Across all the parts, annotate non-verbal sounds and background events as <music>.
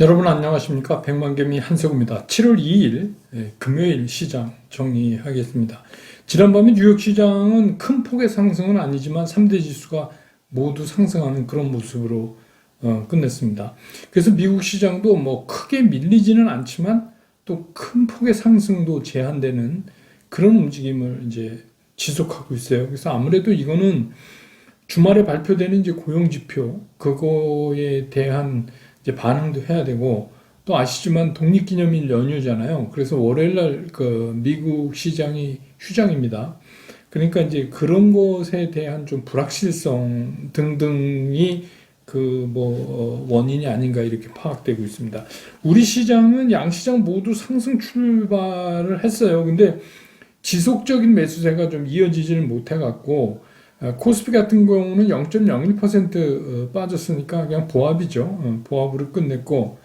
여러분 안녕하십니까 백만개미 한세구입니다. 7월 2일 예, 금요일 시장 정리하겠습니다. 지난밤에 뉴욕 시장은 큰 폭의 상승은 아니지만 3대 지수가 모두 상승하는 그런 모습으로 어, 끝냈습니다. 그래서 미국 시장도 뭐 크게 밀리지는 않지만 또 큰 폭의 상승도 제한되는 그런 움직임을 이제 지속하고 있어요. 그래서 아무래도 이거는 주말에 발표되는 이제 고용 지표 그거에 대한 이제 반응도 해야 되고 또 아시지만 독립기념일 연휴잖아요. 그래서 월요일 날 그 미국 시장이 휴장입니다. 그러니까 이제 그런 것에 대한 좀 불확실성 등등이 그 뭐 원인이 아닌가 이렇게 파악되고 있습니다. 우리 시장은 양 시장 모두 상승 출발을 했어요. 근데 지속적인 매수세가 좀 이어지지를 못해 갖고 어, 코스피 같은 경우는 0.01% 어, 빠졌으니까 그냥 보합이죠. 어, 보합으로 끝냈고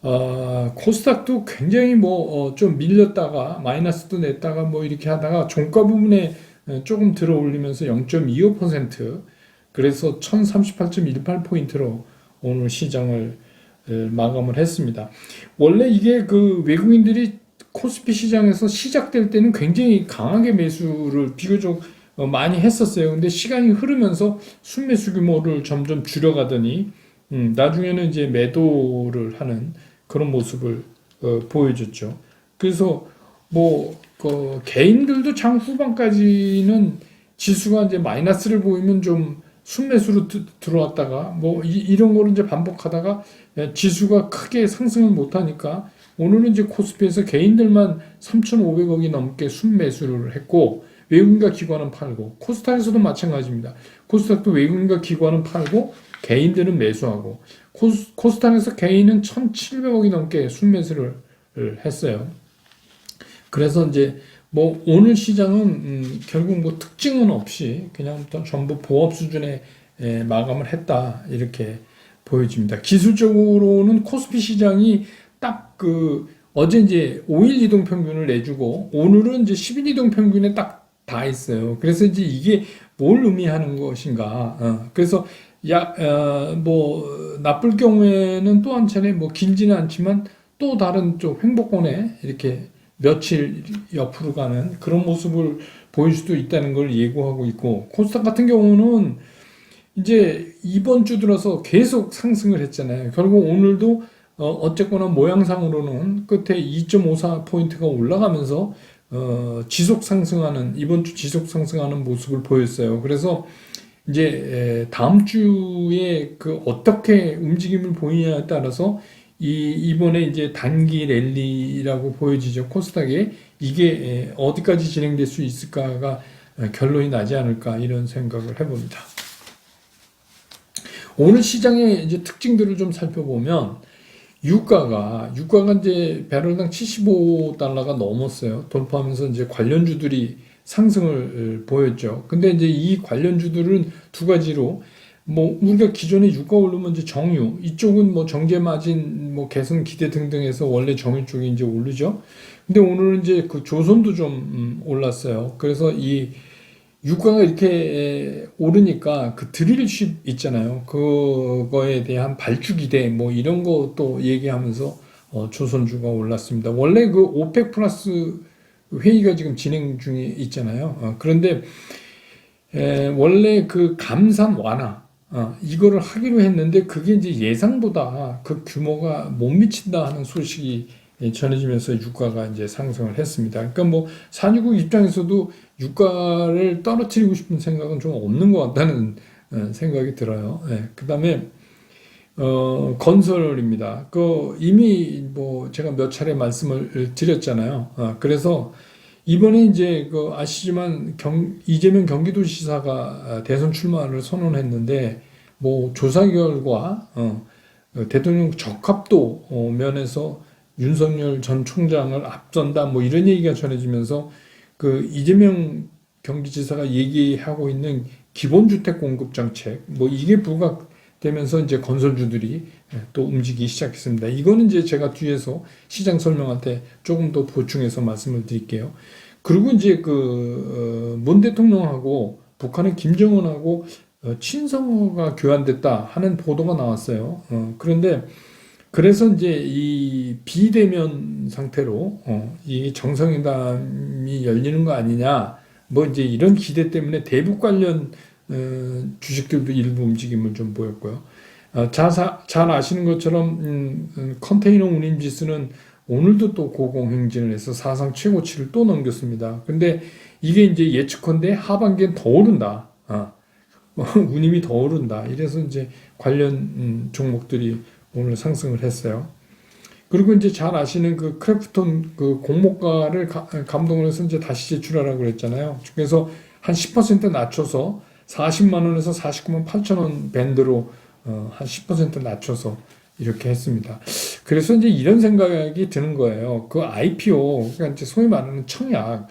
어, 코스닥도 굉장히 뭐좀 밀렸다가 마이너스도 냈다가 뭐 이렇게 하다가 종가 부분에 어, 조금 들어 올리면서 0.25% 그래서 1038.18포인트로 오늘 시장을 어, 마감을 했습니다. 원래 이게 그 외국인들이 코스피 시장에서 시작될 때는 굉장히 강하게 매수를 비교적 어, 많이 했었어요. 근데 시간이 흐르면서 순매수 규모를 점점 줄여가더니 음, 나중에는 이제 매도를 하는 그런 모습을 어, 보여줬죠. 그래서 뭐 그, 개인들도 장 후반까지는 지수가 이제 마이너스를 보이면 좀 순매수로 드- 들어왔다가 뭐 이, 런 거를 이제 반복하다가 예, 지수가 크게 상승을 못하니까 오늘은 이제 코스피에서 개인들만 3,500억이 넘게 순매수를 했고 외국인과 기관은 팔고 코스닥에서도 마찬가지입니다. 코스닥도 외국인과 기관은 팔고 개인들은 매수하고 코스, 코스닥에서 개인은 1,700억이 넘게 순매수를 했어요. 그래서 이제 뭐 오늘 시장은 음, 결국 뭐 특징은 없이 그냥 또 전부 보합 수준에 에, 마감을 했다 이렇게 보여집니다. 기술적으로는 코스피 시장이 딱 그 어제 이제 5일 이동 평균을 내주고 오늘은 이제 10일 이동 평균에 딱 다 있어요. 그래서 이제 이게 뭘 의미하는 것인가? 어, 그래서 야, 어, 뭐 나쁠 경우에는 또 한 차례 뭐 길지는 않지만 또 다른 쪽 횡복권에 이렇게 며칠 옆으로 가는 그런 모습을 보일 수도 있다는 걸 예고하고 있고 코스닥 같은 경우는 이제 이번 주 들어서 계속 상승을 했잖아요. 결국 오늘도 어, 어쨌거나 모양상으로는 끝에 2.54 포인트가 올라가면서 어, 지속 상승하는 이번 주 지속 상승하는 모습을 보였어요. 그래서 이제 에, 다음 주에 그 어떻게 움직임을 보이냐에 따라서 이 이번에 이제 단기 랠리라고 보여지죠 코스닥에 이게 에, 어디까지 진행될 수 있을까가 어, 결론이 나지 않을까 이런 생각을 해봅니다. 오늘 시장의 이제 특징들을 좀 살펴보면 유가가 유가가 이제 배럴당 75달러가 넘었어요. 돌파하면서 이제 관련주들이 상승을 보였죠. 근데 이제 이 관련주들은 두 가지로 뭐 우리가 기존에 유가 오르면 이제 정유 이쪽은 뭐 정제 마진 뭐 개선 기대 등등해서 원래 정유 쪽이 이제 오르죠. 근데 오늘은 이제 그 조선도 좀 음, 올랐어요. 그래서 이 유가가 이렇게 오르니까 그 드릴십 있잖아요. 그거에 대한 발주 기대 뭐 이런 것도 얘기하면서 어, 조선주가 올랐습니다. 원래 그 오펙 플러스 회의가 지금 진행 중에 있잖아요. 어, 그런데 에, 원래 그 감산 완화 어, 이거를 하기로 했는데 그게 이제 예상보다 그 규모가 못 미친다 하는 소식이 예, 전해지면서 유가가 이제 상승을 했습니다. 그러니까 뭐 산유국 입장에서도 유가를 떨어뜨리고 싶은 생각은 좀 없는 것 같다는 어, 생각이 들어요. 예, 그다음에 어, 건설입니다. 그 이미 뭐 제가 몇 차례 말씀을 드렸잖아요. 어, 그래서 이번에 이제 그 아시지만 경, 이재명 경기도지사가 대선 출마를 선언했는데 뭐 조사 결과 어, 대통령 적합도 어, 면에서 윤석열 전 총장을 앞선다 뭐 이런 얘기가 전해지면서 그 이재명 경기지사가 얘기하고 있는 기본주택 공급 정책 뭐 이게 부각되면서 이제 건설주들이 또 움직이기 시작했습니다. 이거는 이제 제가 뒤에서 시장 설명할 때 조금 더 보충해서 말씀을 드릴게요. 그리고 이제 그 문 대통령하고 북한의 김정은하고 어, 친서가 교환됐다 하는 보도가 나왔어요. 어, 그런데 그래서 이제 이 비대면 상태로 어, 이 정상회담이 열리는 거 아니냐 뭐 이제 이런 기대 때문에 대북 관련 어, 주식들도 일부 움직임을 좀 보였고요. 어, 자사, 잘 아시는 것처럼 음, 음, 컨테이너 운임 지수는 오늘도 또 고공행진을 해서 사상 최고치를 또 넘겼습니다. 근데 이게 이제 예측컨대 하반기엔 더 오른다. 어, <laughs> 운임이 더 오른다. 이래서 이제 관련 음, 종목들이 오늘 상승을 했어요. 그리고 이제 잘 아시는 그 크래프톤 그 공모가를 가- 감동을 해서 이제 다시 제출하라고 그랬잖아요. 그래서 한 10% 낮춰서 40만 원에서 49만 8천 원 밴드로 어, 한 10% 낮춰서 이렇게 했습니다. 그래서 이제 이런 생각이 드는 거예요. 그 IPO, 그러니까 이제 소위 말하는 청약,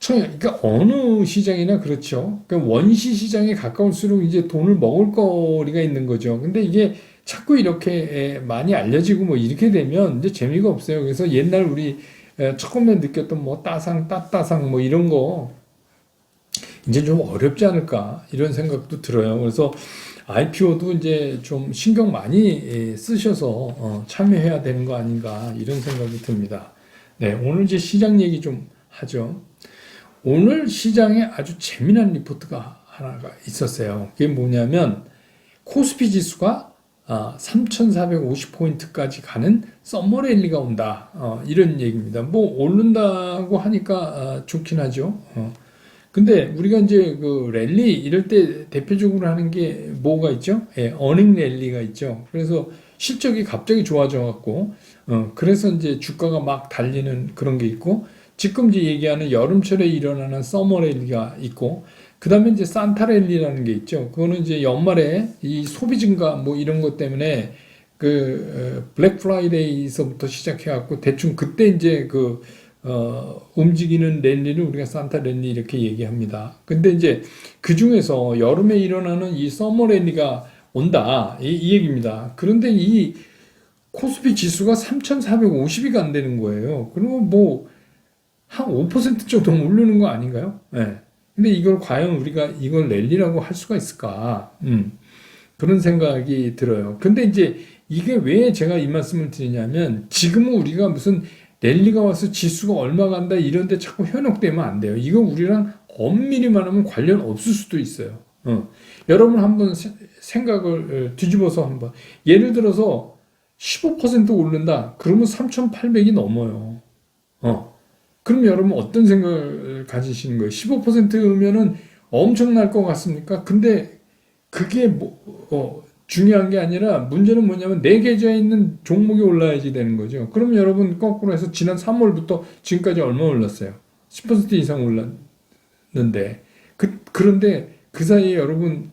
청약, 그러니까 어느 시장이나 그렇죠. 그러니까 원시 시장에 가까울수록 이제 돈을 먹을 거리가 있는 거죠. 근데 이게 자꾸 이렇게 많이 알려지고 뭐 이렇게 되면 이제 재미가 없어요. 그래서 옛날 우리 에, 처음에 느꼈던 뭐 따상, 따따상 뭐 이런 거 이제 좀 어렵지 않을까 이런 생각도 들어요. 그래서 IPO도 이제 좀 신경 많이 에, 쓰셔서 어, 참여해야 되는 거 아닌가 이런 생각이 듭니다. 네, 오늘 이제 시장 얘기 좀 하죠. 오늘 시장에 아주 재미난 리포트가 하나가 있었어요. 그게 뭐냐면 코스피 지수가 아, 3,450포인트까지 가는 썸머 랠리가 온다. 어, 이런 얘기입니다. 뭐 오른다고 하니까 아, 좋긴 하죠. 어. 근데 우리가 이제 그 랠리 이럴 때 대표적으로 하는 게 뭐가 있죠? 예, 어닝 랠리가 있죠. 그래서 실적이 갑자기 좋아져 갖고 어, 그래서 이제 주가가 막 달리는 그런 게 있고 지금 이제 얘기하는 여름철에 일어나는 서머 랠리가 있고 그 다음에 이제 산타 랠리라는 게 있죠. 그거는 이제 연말에 이 소비 증가 뭐 이런 것 때문에 그 어, 블랙 프라이데이서부터 시작해 갖고 대충 그때 이제 그 어, 움직이는 랠리를 우리가 산타 랠리 이렇게 얘기합니다. 근데 이제 그 중에서 여름에 일어나는 이 서머 랠리가 온다. 이, 이 얘기입니다. 그런데 이 코스피 지수가 3,450이 안 되는 거예요. 그러면 뭐, 한 5% 정도 오르는 거 아닌가요? 예. 근데 이걸 과연 우리가 이걸 랠리라고 할 수가 있을까? 음. 그런 생각이 들어요. 근데 이제 이게 왜 제가 이 말씀을 드리냐면 지금은 우리가 무슨 랠리가 와서 지수가 얼마 간다 이런 데 자꾸 현혹되면 안 돼요. 이거 우리랑 엄밀히 말하면 관련 없을 수도 있어요. 어. 여러분 한번 세- 생각을 어, 뒤집어서 한번 예를 들어서 15% 오른다. 그러면 3,800이 넘어요. 어. 그럼 여러분 어떤 생각을 가지시는 거예요? 15%면은 엄청날 것 같습니까? 근데 그게 뭐, 어, 중요한 게 아니라 문제는 뭐냐면 내 계좌에 있는 종목이 올라야지 되는 거죠. 그럼 여러분 거꾸로 해서 지난 3월부터 지금까지 얼마 올랐어요? 10% 이상 올랐는데 그, 그런데 그 사이에 여러분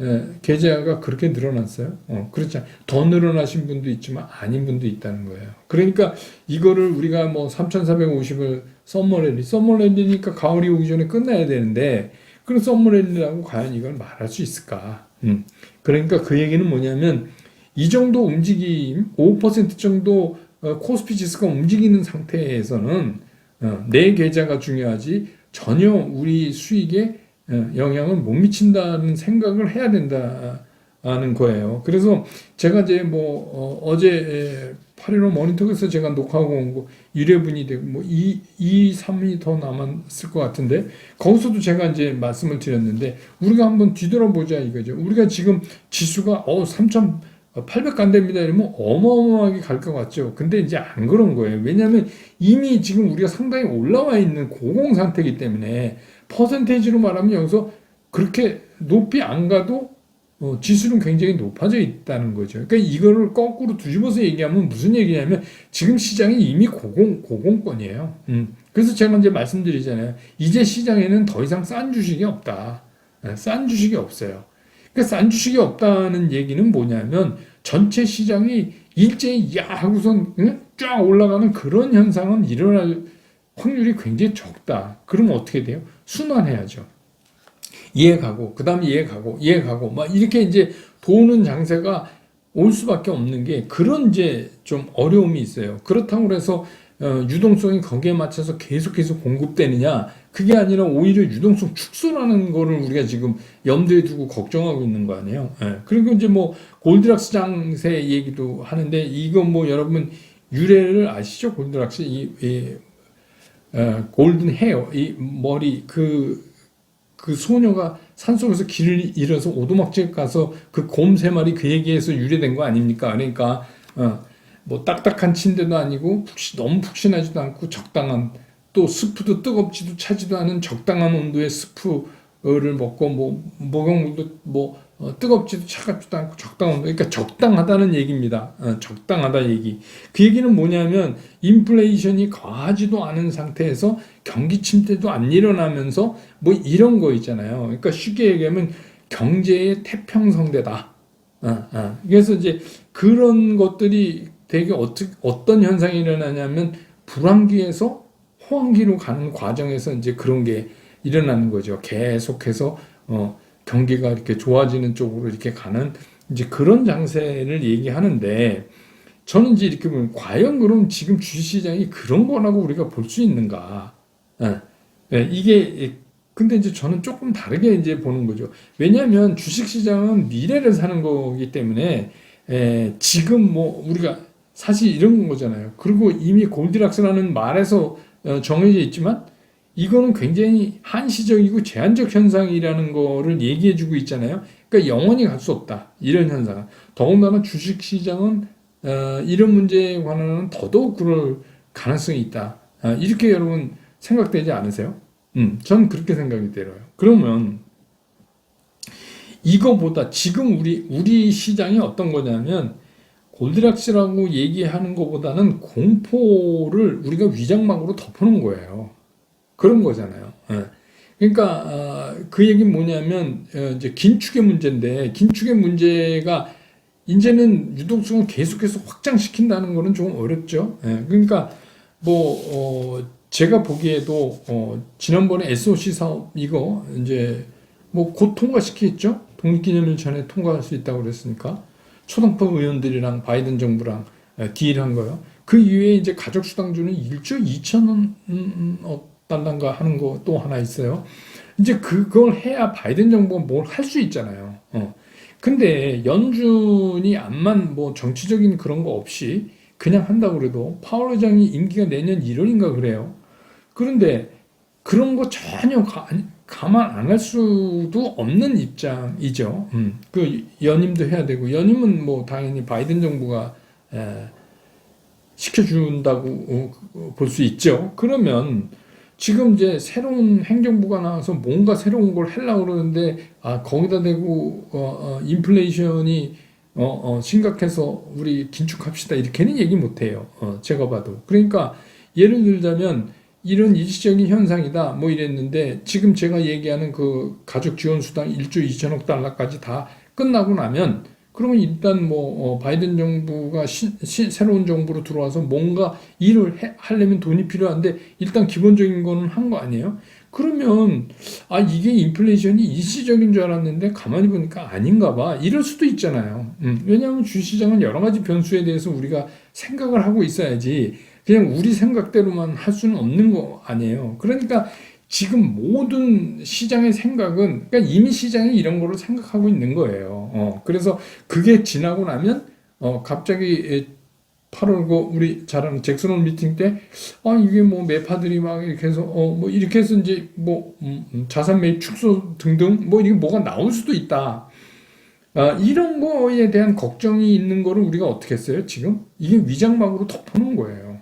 예, 계좌가 그렇게 늘어났어요. 어, 그렇죠. 더 늘어나신 분도 있지만 아닌 분도 있다는 거예요. 그러니까 이거를 우리가 뭐 3,450을 썸머랠리, 썸머랠리니까 가을이 오기 전에 끝나야 되는데 그럼 썸머랠리라고 과연 이걸 말할 수 있을까? 음. 그러니까 그 얘기는 뭐냐면 이 정도 움직임, 5% 정도 어, 코스피 지수가 움직이는 상태에서는 어, 내 계좌가 중요하지 전혀 우리 수익에 어, 영향을 못 미친다는 생각을 해야 된다는 거예요. 그래서 제가 이제 뭐 어, 제 8.15 모니터에서 제가 녹화하고 온 거 1회분이 되고 뭐 2, 2, 3이 더 남았을 것 같은데 거기서도 제가 이제 말씀을 드렸는데 우리가 한번 뒤돌아보자 이거죠. 우리가 지금 지수가 어3,800 간답니다 이러면 어마어마하게 갈 것 같죠. 근데 이제 안 그런 거예요. 왜냐하면 이미 지금 우리가 상당히 올라와 있는 고공 상태이기 때문에 퍼센테이지로 말하면 여기서 그렇게 높이 안 가도 어, 지수는 굉장히 높아져 있다는 거죠. 그러니까 이거를 거꾸로 뒤집어서 얘기하면 무슨 얘기냐면 지금 시장이 이미 고공 고공권이에요. 음. 그래서 제가 이제 말씀드리잖아요. 이제 시장에는 더 이상 싼 주식이 없다. 예, 싼 주식이 없어요. 그러니까 싼 주식이 없다는 얘기는 뭐냐면 전체 시장이 일제히 야 하고선 응? 쫙 올라가는 그런 현상은 일어날 확률이 굉장히 적다. 그러면 어떻게 돼요? 순환해야죠. 이해 가고, 그 다음에 이해 가고, 이해 가고, 막 이렇게 이제 도는 장세가 올 수밖에 없는 게 그런 이제 좀 어려움이 있어요. 그렇다고 해서 어, 유동성이 거기에 맞춰서 계속해서 공급되느냐 그게 아니라 오히려 유동성 축소라는 거를 우리가 지금 염두에 두고 걱정하고 있는 거 아니에요. 예. 그리고 이제 뭐 골드락스 장세 얘기도 하는데 이거 뭐 여러분 유래를 아시죠? 골드락스 이, 이 어, 골든 헤어 이 머리 그그 소녀가 산속에서 길을 잃어서 오두막집 가서 그 곰 세 마리 그 얘기에서 유래된 거 아닙니까? 그러니까 어, 뭐 딱딱한 침대도 아니고 푹신, 너무 푹신하지도 않고 적당한 또 스프도 뜨겁지도 차지도 않은 적당한 온도의 스프를 먹고 뭐 목욕물도 뭐 어, 뜨겁지도 차갑지도 않고 적당한 그러니까 적당하다는 얘기입니다. 어, 적당하다 얘기. 그 얘기는 뭐냐면 인플레이션이 과하지도 않은 상태에서 경기 침체도 안 일어나면서 뭐 이런 거 있잖아요. 그러니까 쉽게 얘기하면 경제의 태평성대다. 어, 어. 그래서 이제 그런 것들이 되게 어떻게 어떤 현상이 일어나냐면 불황기에서 호황기로 가는 과정에서 이제 그런 게 일어나는 거죠. 계속해서 어, 경기가 이렇게 좋아지는 쪽으로 이렇게 가는 이제 그런 장세를 얘기하는데 저는 이제 이렇게 보면 과연 그럼 지금 주식시장이 그런 거라고 우리가 볼 수 있는가? 예. 예, 이게 근데 이제 저는 조금 다르게 이제 보는 거죠. 왜냐하면 주식시장은 미래를 사는 거기 때문에 에, 지금 뭐 우리가 사실 이런 거잖아요. 그리고 이미 골디락스라는 말에서 어, 정해져 있지만 이거는 굉장히 한시적이고 제한적 현상이라는 거를 얘기해주고 있잖아요. 그러니까 영원히 갈 수 없다 이런 현상. 더군다나 주식시장은 어, 이런 문제에 관한은 더더욱 그럴 가능성이 있다. 어, 이렇게 여러분 생각되지 않으세요? 음, 전 그렇게 생각이 들어요. 그러면 이거보다 지금 우리 우리 시장이 어떤 거냐면 골드락스라고 얘기하는 것보다는 공포를 우리가 위장막으로 덮어놓은 거예요. 그런 거잖아요. 예. 그러니까 어, 그 얘기는 뭐냐면 어, 이제 긴축의 문제인데 긴축의 문제가 이제는 유동성을 계속해서 확장시킨다는 거는 좀 어렵죠. 예. 그러니까 뭐 어, 제가 보기에도 어, 지난번에 SOC 사업 이거 이제 뭐 곧 통과시키겠죠. 독립기념일 전에 통과할 수 있다고 그랬으니까 초당파 의원들이랑 바이든 정부랑 예, 딜한 거요. 그 이후에 이제 가족 수당주는 1조 2천원 음, 어, 달란가 하는 거 또 하나 있어요. 이제 그걸 해야 바이든 정부가 뭘 할 수 있잖아요. 어. 근데 연준이 암만 뭐 정치적인 그런 거 없이 그냥 한다고 그래도 파월 의장이 임기가 내년 1월인가 그래요. 그런데 그런 거 전혀 가, 감안 안할 수도 없는 입장이죠. 음. 그 연임도 해야 되고 연임은 뭐 당연히 바이든 정부가 에, 시켜준다고 어, 볼수 있죠. 그러면 지금 이제 새로운 행정부가 나와서 뭔가 새로운 걸 하려고 그러는데 아 거기다 대고 어, 어, 인플레이션이 어, 어, 심각해서 우리 긴축합시다. 이렇게는 얘기 못해요. 어, 제가 봐도. 그러니까 예를 들자면 이런 일시적인 현상이다. 뭐 이랬는데 지금 제가 얘기하는 그 가족 지원 수당 1조 2천억 달러까지 다 끝나고 나면 그러면 일단 뭐 어, 바이든 정부가 시, 시, 새로운 정부로 들어와서 뭔가 일을 해, 하려면 돈이 필요한데 일단 기본적인 거는 한 거 아니에요? 그러면 아 이게 인플레이션이 일시적인 줄 알았는데 가만히 보니까 아닌가 봐 이럴 수도 있잖아요. 음, 왜냐하면 주시장은 여러 가지 변수에 대해서 우리가 생각을 하고 있어야지 그냥 우리 생각대로만 할 수는 없는 거 아니에요. 그러니까 지금 모든 시장의 생각은 그러니까 이미 시장이 이런 거를 생각하고 있는 거예요. 어, 그래서 그게 지나고 나면 어, 갑자기 8월 그 우리 잘 아는 잭슨홀 미팅 때 아 이게 뭐 매파들이 막 이렇게 해서 어 뭐 이렇게 해서 이제 뭐 음, 음, 자산 매입 축소 등등 뭐 이게 뭐가 나올 수도 있다. 아, 이런 거에 대한 걱정이 있는 거를 우리가 어떻게 했어요? 지금 이게 위장막으로 덮어놓은 거예요.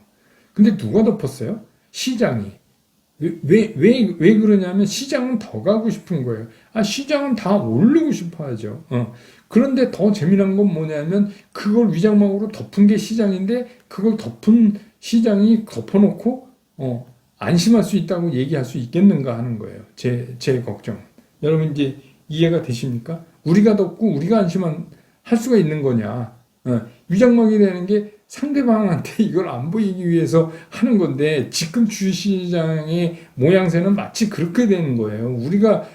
근데 누가 덮었어요? 시장이. 왜, 왜, 왜 그러냐면 시장은 더 가고 싶은 거예요. 아, 시장은 다 오르고 싶어 하죠. 어. 그런데 더 재미난 건 뭐냐면 그걸 위장막으로 덮은 게 시장인데 그걸 덮은 시장이 덮어놓고 어, 안심할 수 있다고 얘기할 수 있겠는가 하는 거예요. 제, 제 걱정. 여러분 이제 이해가 되십니까? 우리가 덮고 우리가 안심할 수가 있는 거냐. 어, 위장막이 되는 게 상대방한테 <laughs> 이걸 안 보이기 위해서 하는 건데 지금 주시장의 모양새는 마치 그렇게 되는 거예요. 우리가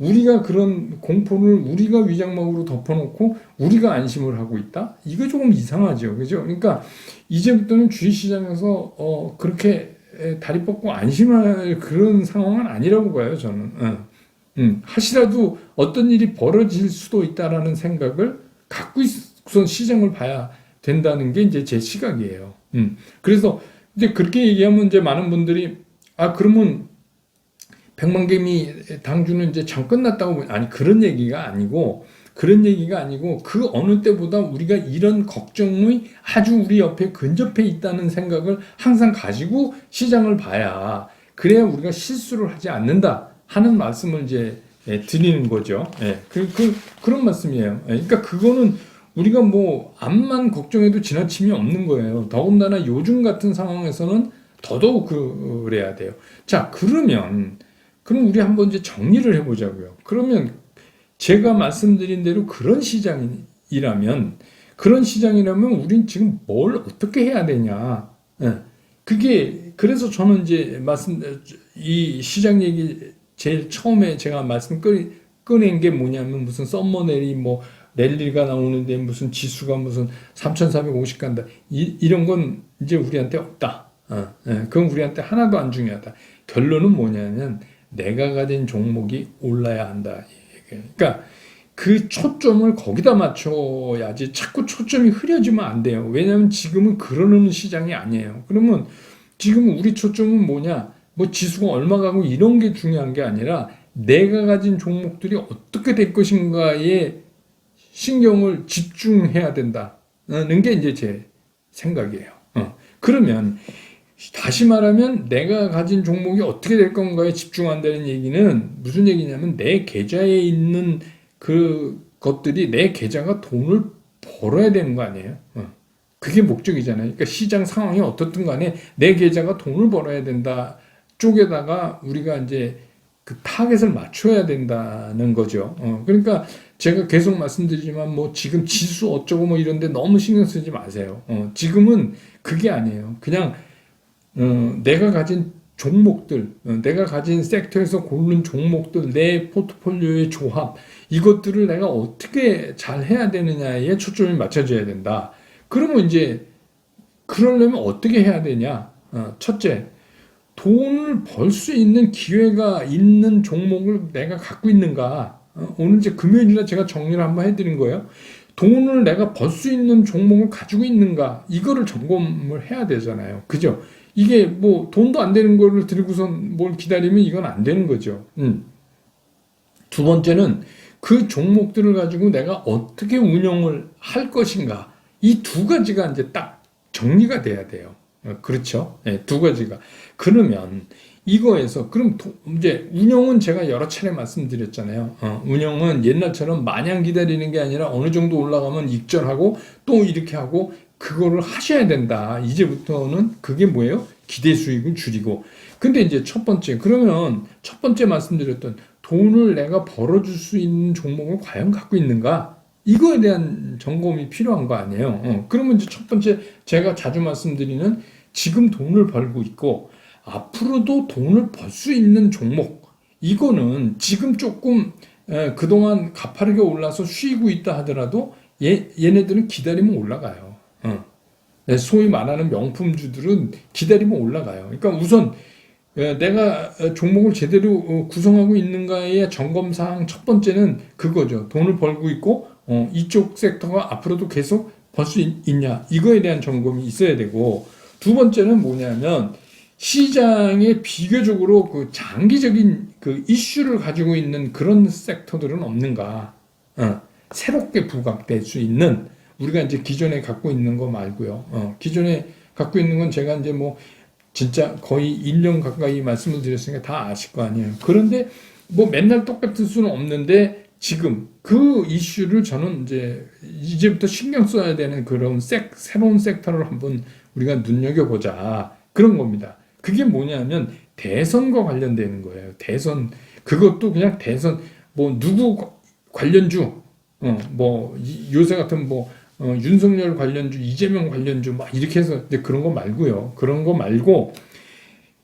우리가 그런 공포를 우리가 위장막으로 덮어놓고 우리가 안심을 하고 있다? 이거 조금 이상하죠. 그죠? 그러니까 이제부터는 주식시장에서 어, 그렇게 에, 다리 뻗고 안심할 그런 상황은 아니라고 봐요, 저는. 어. 음, 하시라도 어떤 일이 벌어질 수도 있다라는 생각을 갖고 있어 시장을 봐야 된다는 게 이제 제 시각이에요. 음, 그래서 이제 그렇게 얘기하면 이제 많은 분들이 아, 그러면 백만개미 당주는 이제 장 끝났다고 보- 아니 그런 얘기가 아니고 그런 얘기가 아니고 그 어느 때보다 우리가 이런 걱정이 아주 우리 옆에 근접해 있다는 생각을 항상 가지고 시장을 봐야 그래야 우리가 실수를 하지 않는다 하는 말씀을 이제 예, 드리는 거죠. 예, 그, 그, 그런 말씀이에요. 예, 그러니까 그거는 우리가 뭐 암만 걱정해도 지나침이 없는 거예요. 더군다나 요즘 같은 상황에서는 더더욱 그- 그래야 돼요. 자, 그러면 그럼 우리 한번 이제 정리를 해보자고요. 그러면 제가 말씀드린 대로 그런 시장이라면 그런 시장이라면 우린 지금 뭘 어떻게 해야 되냐? 예. 그게 그래서 저는 이제 말씀 이 시장 얘기 제일 처음에 제가 말씀 꺼, 꺼낸 게 뭐냐면 무슨 썸머넬이 뭐 랠리가 나오는데 무슨 지수가 무슨 3,450 간다 이, 이런 건 이제 우리한테 없다. 어, 예. 그건 우리한테 하나도 안 중요하다. 결론은 뭐냐면 내가 가진 종목이 올라야 한다. 그러니까 그 초점을 거기다 맞춰야지 자꾸 초점이 흐려지면 안 돼요. 왜냐하면 지금은 그러는 시장이 아니에요. 그러면 지금 우리 초점은 뭐냐? 뭐 지수가 얼마 가고 이런 게 중요한 게 아니라 내가 가진 종목들이 어떻게 될 것인가에 신경을 집중해야 된다는 게 이제 제 생각이에요. 어. 그러면 다시 말하면 내가 가진 종목이 어떻게 될 건가에 집중한다는 얘기는 무슨 얘기냐면 내 계좌에 있는 그 것들이 내 계좌가 돈을 벌어야 되는 거 아니에요? 어. 그게 목적이잖아요. 그러니까 시장 상황이 어떻든 간에 내 계좌가 돈을 벌어야 된다 쪽에다가 우리가 이제 그 타겟을 맞춰야 된다는 거죠. 어. 그러니까 제가 계속 말씀드리지만 뭐 지금 지수 어쩌고 뭐 이런데 너무 신경 쓰지 마세요. 어. 지금은 그게 아니에요. 그냥 어, 내가 가진 종목들, 어, 내가 가진 섹터에서 고른 종목들, 내 포트폴리오의 조합, 이것들을 내가 어떻게 잘 해야 되느냐에 초점을 맞춰줘야 된다. 그러면 이제, 그러려면 어떻게 해야 되냐? 어, 첫째, 돈을 벌 수 있는 기회가 있는 종목을 내가 갖고 있는가? 어, 오늘 이제 금요일이라 제가 정리를 한번 해드린 거예요. 돈을 내가 벌 수 있는 종목을 가지고 있는가? 이거를 점검을 해야 되잖아요. 그죠? 이게 뭐 돈도 안 되는 거를 들고선 뭘 기다리면 이건 안 되는 거죠. 음. 두 번째는 그 종목들을 가지고 내가 어떻게 운영을 할 것인가. 이 두 가지가 이제 딱 정리가 돼야 돼요. 어, 그렇죠? 네, 두 가지가. 그러면 이거에서 그럼 도- 이제 운영은 제가 여러 차례 말씀드렸잖아요. 어, 운영은 옛날처럼 마냥 기다리는 게 아니라 어느 정도 올라가면 익절하고 또 이렇게 하고 그거를 하셔야 된다. 이제부터는 그게 뭐예요? 기대 수익을 줄이고. 근데 이제 첫 번째 그러면 첫 번째 말씀드렸던 돈을 내가 벌어줄 수 있는 종목을 과연 갖고 있는가? 이거에 대한 점검이 필요한 거 아니에요. 어, 그러면 이제 첫 번째 제가 자주 말씀드리는 지금 돈을 벌고 있고 앞으로도 돈을 벌 수 있는 종목 이거는 지금 조금 에, 그동안 가파르게 올라서 쉬고 있다 하더라도 얘, 얘네들은 기다리면 올라가요. 어. 네, 소위 말하는 명품주들은 기다리면 올라가요. 그러니까 우선 에, 내가 어, 종목을 제대로 어, 구성하고 있는가의 점검 사항 첫 번째는 그거죠. 돈을 벌고 있고 어, 이쪽 섹터가 앞으로도 계속 벌 수 있냐 이거에 대한 점검이 있어야 되고 두 번째는 뭐냐면 시장에 비교적으로 그 장기적인 그 이슈를 가지고 있는 그런 섹터들은 없는가 어, 새롭게 부각될 수 있는 우리가 이제 기존에 갖고 있는 거 말고요. 어, 기존에 갖고 있는 건 제가 이제 뭐 진짜 거의 1년 가까이 말씀을 드렸으니까 다 아실 거 아니에요. 그런데 뭐 맨날 똑같을 수는 없는데 지금 그 이슈를 저는 이제 이제부터 신경 써야 되는 그런 섹, 새로운 섹터를 한번 우리가 눈여겨보자. 그런 겁니다. 그게 뭐냐면 대선과 관련되는 거예요. 대선. 그것도 그냥 대선, 뭐 누구 관련주, 어, 뭐 이- 요새 같은 뭐 어, 윤석열 관련주, 이재명 관련주 막 이렇게 해서 근데 그런 거 말고요. 그런 거 말고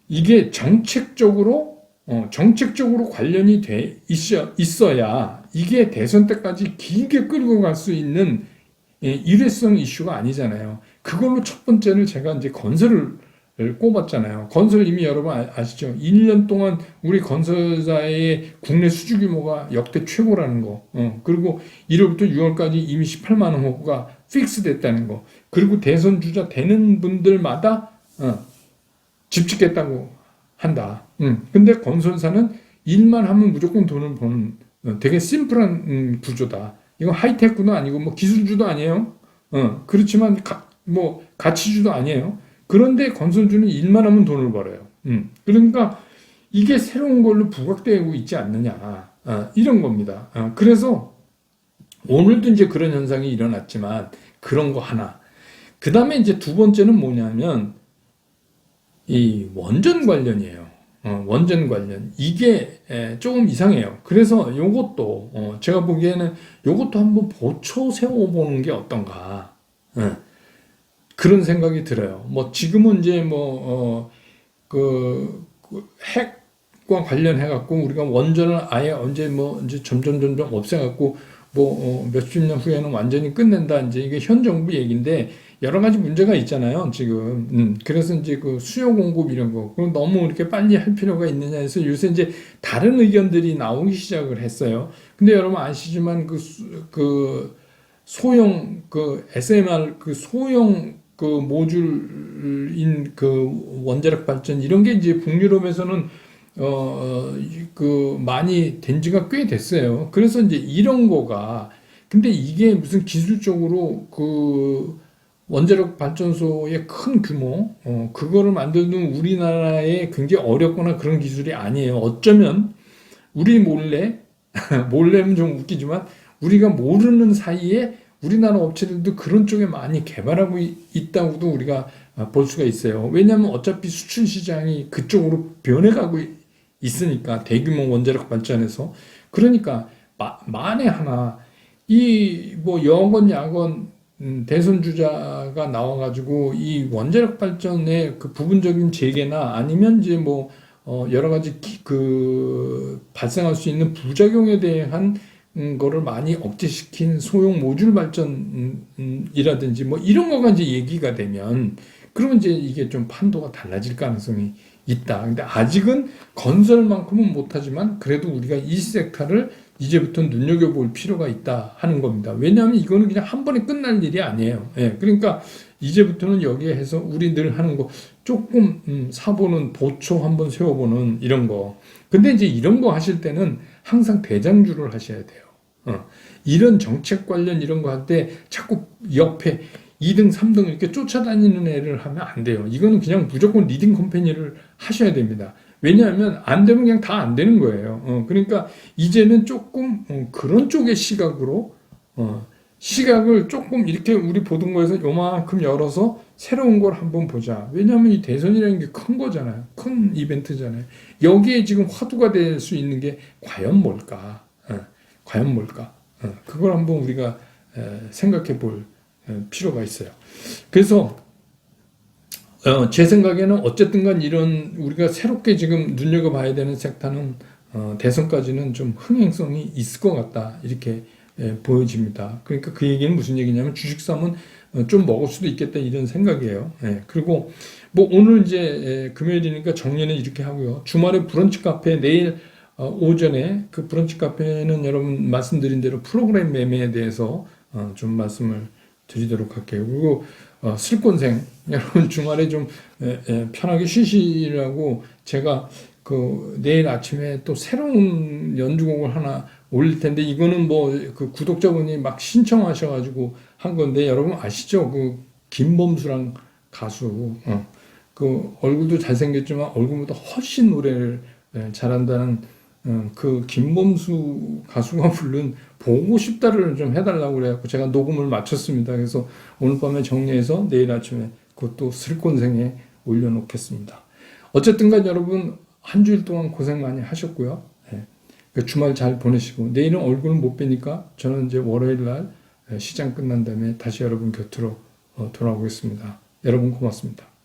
이게 정책적으로 어, 정책적으로 관련이 돼 있어, 있어야 이게 대선 때까지 길게 끌고 갈 수 있는 예, 일회성 이슈가 아니잖아요. 그걸로 첫 번째를 제가 이제 건설을 꼽았잖아요. 건설 이미 여러분 아- 아시죠? 1년 동안 우리 건설사의 국내 수주 규모가 역대 최고라는 거. 어, 그리고 1월부터 6월까지 이미 18만 원 호가 픽스 됐다는 거. 그리고 대선 주자 되는 분들마다 어, 집 짓겠다고 한다. 음. 근데 건설사는 일만 하면 무조건 돈을 버는 어, 되게 심플한 음, 구조다. 이거 하이테크도 아니고 뭐 기술주도 아니에요. 어, 그렇지만 가, 뭐 가치주도 아니에요. 그런데 건설주는 일만 하면 돈을 벌어요. 음. 그러니까 이게 새로운 걸로 부각되고 있지 않느냐. 어, 이런 겁니다. 어, 그래서 오늘도 이제 그런 현상이 일어났지만 그런 거 하나. 그 다음에 이제 두 번째는 뭐냐면 이 원전 관련이에요. 어, 원전 관련. 이게 에, 조금 이상해요. 그래서 요것도, 어, 제가 보기에는 요것도 한번 보초 세워보는 게 어떤가. 어, 그런 생각이 들어요. 뭐, 지금은 이제 뭐, 어, 그, 그 핵과 관련해 갖고 우리가 원전을 아예 언제 뭐, 이제 점점 점점 없애 갖고 뭐, 어, 몇십 년 후에는 완전히 끝낸다. 이제 이게 현 정부 얘기인데 여러 가지 문제가 있잖아요, 지금. 음, 그래서 이제 그 수요 공급 이런 거. 그럼 너무 이렇게 빨리 할 필요가 있느냐 해서 요새 이제 다른 의견들이 나오기 시작을 했어요. 근데 여러분 아시지만 그, 수- 그 소형 그 SMR 그 소형 그 모듈인 그 원자력 발전 이런 게 이제 북유럽에서는 어 그 많이 된 지가 꽤 됐어요. 그래서 이제 이런 거가 근데 이게 무슨 기술적으로 그 원자력 발전소의 큰 규모 어 그거를 만드는 우리나라에 굉장히 어렵거나 그런 기술이 아니에요. 어쩌면 우리 몰래 <laughs> 몰래면 좀 웃기지만 우리가 모르는 사이에 우리나라 업체들도 그런 쪽에 많이 개발하고 이- 있다고도 우리가 아, 볼 수가 있어요. 왜냐하면 어차피 수출 시장이 그쪽으로 변해가고 이- 있으니까 대규모 원자력 발전에서 그러니까 마- 만에 하나 이 뭐 여건 야건 음, 대선 주자가 나와가지고 이 원자력 발전의 그 부분적인 재개나 아니면 이제 뭐 어, 여러 가지 기- 그 발생할 수 있는 부작용에 대한 음, 거를 많이 억제시킨 소형 모듈 발전이라든지 뭐 이런 거가 이제 얘기가 되면 그러면 이제 이게 좀 판도가 달라질 가능성이 있다. 근데 아직은 건설만큼은 못하지만 그래도 우리가 이 섹터를 이제부터 눈여겨볼 필요가 있다 하는 겁니다. 왜냐하면 이거는 그냥 한 번에 끝날 일이 아니에요. 예, 그러니까 이제부터는 여기에 해서 우리 늘 하는 거 조금 음, 사보는 보초 한번 세워보는 이런 거. 근데 이제 이런 거 하실 때는 항상 대장주를 하셔야 돼요. 어, 이런 정책 관련 이런 거 할 때 자꾸 옆에 2등, 3등 이렇게 쫓아다니는 애를 하면 안 돼요. 이거는 그냥 무조건 리딩 컴퍼니를 하셔야 됩니다. 왜냐하면 안 되면 그냥 다 안 되는 거예요. 어, 그러니까 이제는 조금 어, 그런 쪽의 시각으로 어, 시각을 조금 이렇게 우리 보던 거에서 요만큼 열어서 새로운 걸 한번 보자. 왜냐하면 이 대선이라는 게 큰 거잖아요. 큰 이벤트잖아요. 여기에 지금 화두가 될 수 있는 게 과연 뭘까? 어, 과연 뭘까? 어, 그걸 한번 우리가 에, 생각해 볼 에, 필요가 있어요. 그래서 어, 제 생각에는 어쨌든 간 이런 우리가 새롭게 지금 눈여겨봐야 되는 섹터는 어, 대선까지는 좀 흥행성이 있을 것 같다. 이렇게 예, 보여집니다. 그러니까 그 얘기는 무슨 얘기냐면 주식 사면 어, 좀 먹을 수도 있겠다 이런 생각이에요. 예, 그리고 뭐 오늘 이제 예, 금요일이니까 정리는 이렇게 하고요. 주말에 브런치 카페 내일 어, 오전에 그 브런치 카페는 여러분 말씀드린 대로 프로그램 매매에 대해서 어, 좀 말씀을 드리도록 할게요. 그리고 어, 슬권생 <laughs> 여러분 주말에 좀 에, 에, 편하게 쉬시라고 제가 그 내일 아침에 또 새로운 연주곡을 하나 올릴 텐데 이거는 뭐 그 구독자분이 막 신청하셔가지고 한 건데 여러분 아시죠? 그 김범수랑 가수 어, 그 얼굴도 잘생겼지만 얼굴보다 훨씬 노래를 에, 잘한다는 어, 그 김범수 가수가 부른 보고 싶다를 좀 해달라고 그래갖고 제가 녹음을 마쳤습니다. 그래서 오늘 밤에 정리해서 내일 아침에 그것도 슬콘생에 올려놓겠습니다. 어쨌든 간 여러분 한 주일 동안 고생 많이 하셨고요. 예. 그 주말 잘 보내시고 내일은 얼굴은 못 뵈니까 저는 이제 월요일 날 예, 시장 끝난 다음에 다시 여러분 곁으로 어, 돌아오겠습니다. 여러분 고맙습니다.